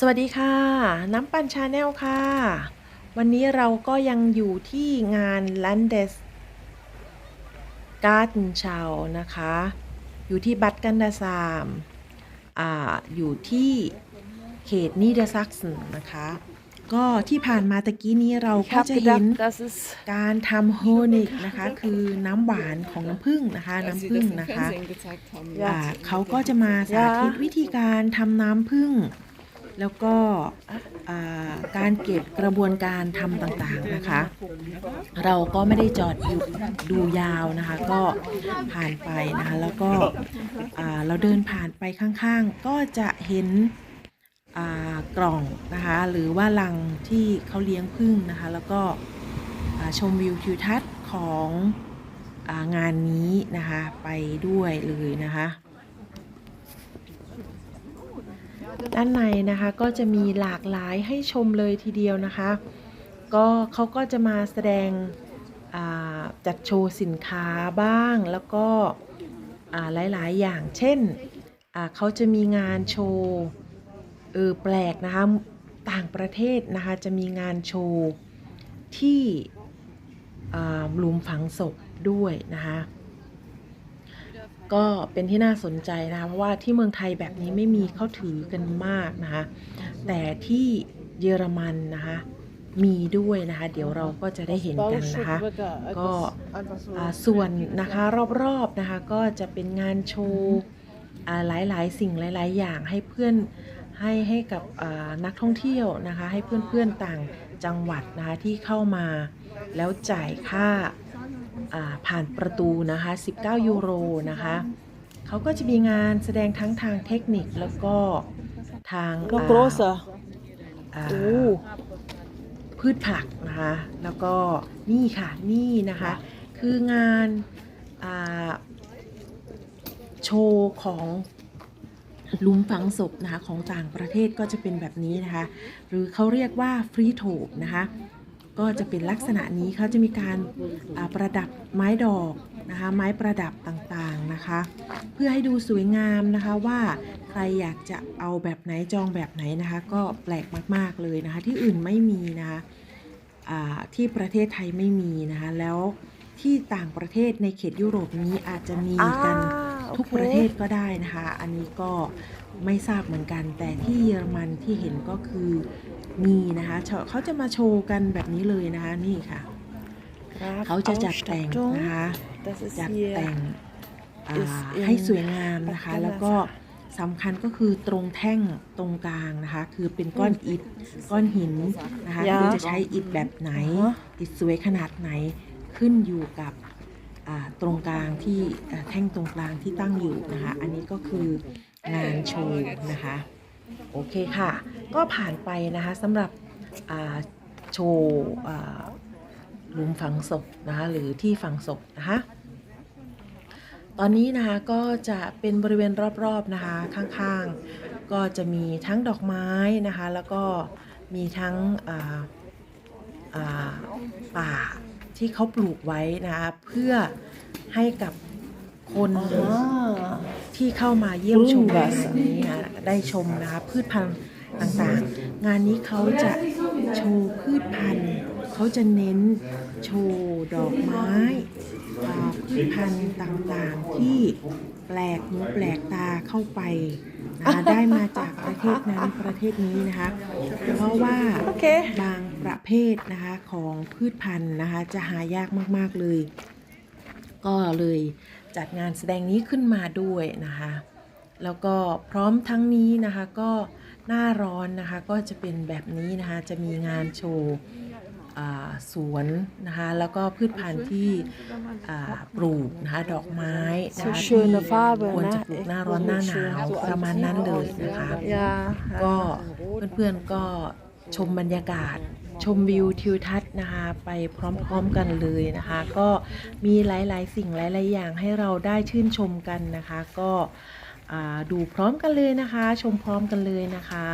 สวัสดีค่ะ น้ำปั่นชาแนลค่ะ วันนี้เราก็ยังอยู่ที่งาน Landes Garten Show นะคะ อยู่ที่บัตกันดาซามอ่าอยู่ที่เขตนีเดอร์ซักซนนะคะ ก็ที่ผ่านมาตะกี้นี้เรา Ich ก็ habe จะเห็น gedacht, das ist การทำโฮนิกนะคะ คือน้ำหวานของน้ำผึ้งนะคะ als sie น้ำ das ผึ้ง im นะคะ Fernsehen gezeigt haben. Ja. อ่าเขาก็จะมาสาธิตวิธีการทำน้ำผึ้ง แล้วก็การเก็บกระบวนการทำต่างๆนะคะ เราก็ไม่ได้จอดอยู่ดูยาวนะคะ ก็ผ่านไปนะคะ แล้วก็เราเดินผ่านไปข้างๆ ก็จะเห็นกล่องนะคะ หรือว่าลังที่เขาเลี้ยงผึ้งนะคะ แล้วก็ชมวิวทิวทัศน์ขององานนี้นะคะไปด้วยเลยนะคะ ด้านในนะคะก็จะมีหลากหลายให้ชมเลยทีเดียวนะคะ ก็เขาก็จะมาแสดงจัดโชว์สินค้าบ้างแล้วก็อ่าหลาย ๆ อย่างเช่นเขาจะมีงานโชว์เออแปลกนะคะต่างประเทศนะคะจะมีงานโชว์ที่หลุมฝังศพด้วยนะคะ ก็เป็นที่น่าสนใจนะคะเพราะว่าที่เมืองไทยแบบนี้ไม่มีเข้าถือกันมากนะคะแต่ที่เยอรมันนะคะมีด้วยนะคะ เดี๋ยวเราก็จะได้เห็นกันนะคะ ก็ส่วนนะคะรอบๆนะคะก็จะเป็นงานโชว์หลายๆ สิ่งหลาย ๆ อย่างให้เพื่อนให้ให้กับนักท่องเที่ยวนะคะ ให้เพื่อนๆต่างจังหวัดนะคะที่เข้ามาแล้วจ่ายค่า ผ่านประตูนะคะ 19 ยูโรนะคะเขาก็จะมีงานแสดงทั้งทางเทคนิคแล้วก็ทาง noch อ่า größer. อ่า Oh, พืชผักนะคะ แล้วก็นี่ค่ะนี่นะคะ คืองานอ่าโชว์ของหลุมฝังศพนะคะของต่างประเทศก็จะเป็นแบบนี้นะคะ หรือเขาเรียกว่าฟรีโทบนะคะ ก็จะเป็นลักษณะนี้เขาจะมีการอ่าประดับไม้ดอกนะคะไม้ประดับต่างๆนะคะ เพื่อให้ดูสวยงามนะคะว่าใครอยากจะเอาแบบไหนจองแบบไหนนะคะ ก็แปลกมากๆเลยนะคะ ที่อื่นไม่มีนะคะอ่าที่ประเทศไทยไม่มีนะคะ แล้วที่ต่างประเทศในเขตยุโรปนี้อาจจะมีกัน ah, ทุกประเทศ okay. ก็ได้นะคะ อันนี้ก็ไม่ทราบเหมือนกัน แต่ที่เยอรมันที่เห็นก็คือ มีนะคะเชเขาจะมาโชว์กันแบบนี้เลยนะคะนี่ค่ะ เขาจะจัดแต่ง Grab-Ausstattung. นะคะ Das ist จัด hier แต่งอ่า is in ให้สวยงามนะคะ Bad แล้วก็สำคัญก็คือตรงแท่งตรงกลางนะคะ คือเป็นก้อนอิฐก้อนหินนะคะยาคือจะใช้อิฐแบบไหนอ๋ออิฐสวยขนาดไหนขึ้นอยู่กับอ่าตรงกลางที่อ่าแท่งตรงกลางที่ตั้งอยู่นะคะ อันนี้ก็คืองานโชว์นะคะ โอเคค่ะ ก็ผ่านไปนะคะสำหรับโชว์หลุมฝังศพนะคะหรือที่ฝังศพนะคะตอนนี้นะคะก็จะเป็นบริเวณรอบๆนะคะข้างๆ ก็จะมีทั้งดอกไม้นะคะแล้วก็มีทั้งป่าที่เขาปลูกไว้นะคะเพื่อให้กับ คน Ah, ที่เข้ามาเยี่ยมชม Blumenwas แบบนี้นะได้ชมนะคะพืชพันธุ์ต่างๆ งานนี้เขาจะโชว์พืชพันธุ์เขาจะเน้นโชว์ดอกไม้อ่าพืชพันธุ์ต่างๆ ที่แปลกหูแปลกตาเข้าไปนะคะได้มาจากประเทศนั้นประเทศนี้นะคะ เพราะว่า okay. บางประเภทนะคะของพืชพันธุ์นะคะจะหายากมากๆเลย ก็เลย จัดงานแสดงนี้ขึ้นมาด้วยนะคะ แล้วก็พร้อมทั้งนี้นะคะก็หน้าร้อนนะคะก็จะเป็นแบบนี้นะคะจะมีงานโชว์อ่าสวนนะคะแล้วก็พืชพันธุ์ที่อ่าปลูกนะคะดอกไม้นะ So คะ schöne Farbe, ควรจะ ne? ปลูก Echt หน้าร้อนหน้าหนาว wunderschön. So ประมาณนั้นเลยนะคะ Ja, ก็เพื่อนๆก็ชมบรรยากาศ ชมวิวทิวทัศน์นะคะ ไปพร้อมๆกันเลยนะคะ ก็มีหลายๆ สิ่งหลาย ๆ อย่างให้เราได้ชื่นชมกันนะคะ ก็อ่าดูพร้อมกันเลยนะคะ ชมพร้อมกันเลยนะคะ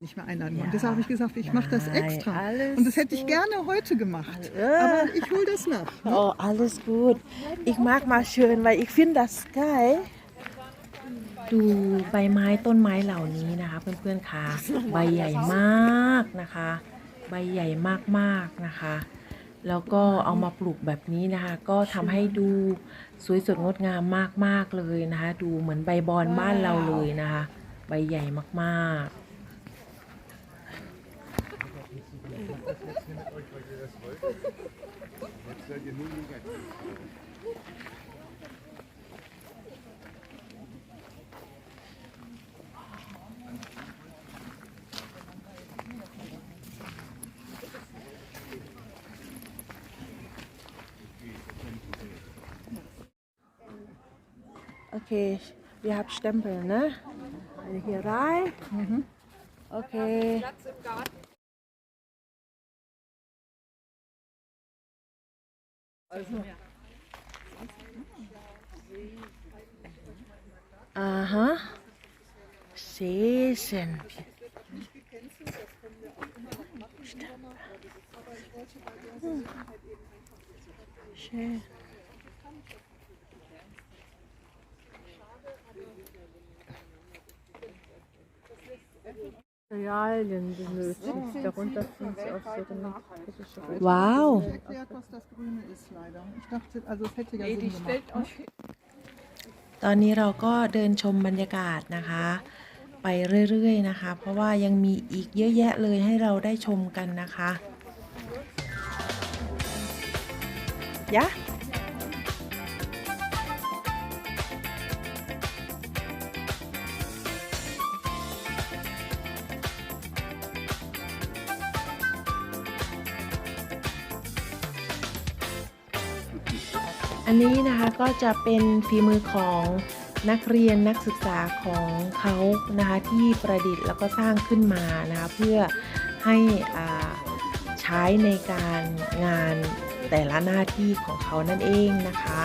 nicht mehr einladen Ja. wollen. Deshalb habe ich gesagt, ich mache das Nein, extra. alles Und das hätte ich gut. gerne heute gemacht. Ja. Aber ich hole das nach. ne? Oh, alles gut. Ich mag mal schön, weil ich finde das geil. ดูใบไม้ต้นไม้เหล่านี้นะคะ เพื่อนๆคะใบใหญ่มากนะคะ ใบใหญ่มากๆนะคะ แล้วก็เอามาปลูกแบบนี้นะคะ ก็ทำให้ดูสวยสดงดงามมากๆเลยนะคะ ดูเหมือนใบบอนบ้านเราเลยนะคะ ใบใหญ่มากๆ Okay, wir haben Stempel, ne? Also hier rein. Okay. Aha. Sesen. Schön. Materialien benötigt. Darunter sind sie auch so gemacht. Wow. Erklärt, was das Grüne ist, leider. Ich dachte, also es hätte ja Sinn gemacht. ตอนนี้เราก็เดินชมบรรยากาศนะคะ ไปเรื่อยๆนะคะ เพราะว่ายังมีอีกเยอะแยะเลยให้เราได้ชมกันนะคะ Ja? อันนี้นะคะก็จะเป็นฝีมือของนักเรียนนักศึกษาของเขานะคะที่ประดิษฐ์แล้วก็สร้างขึ้นมานะคะเพื่อให้อ่าใช้ในการงานแต่ละหน้าที่ของเขานั่นเองนะคะ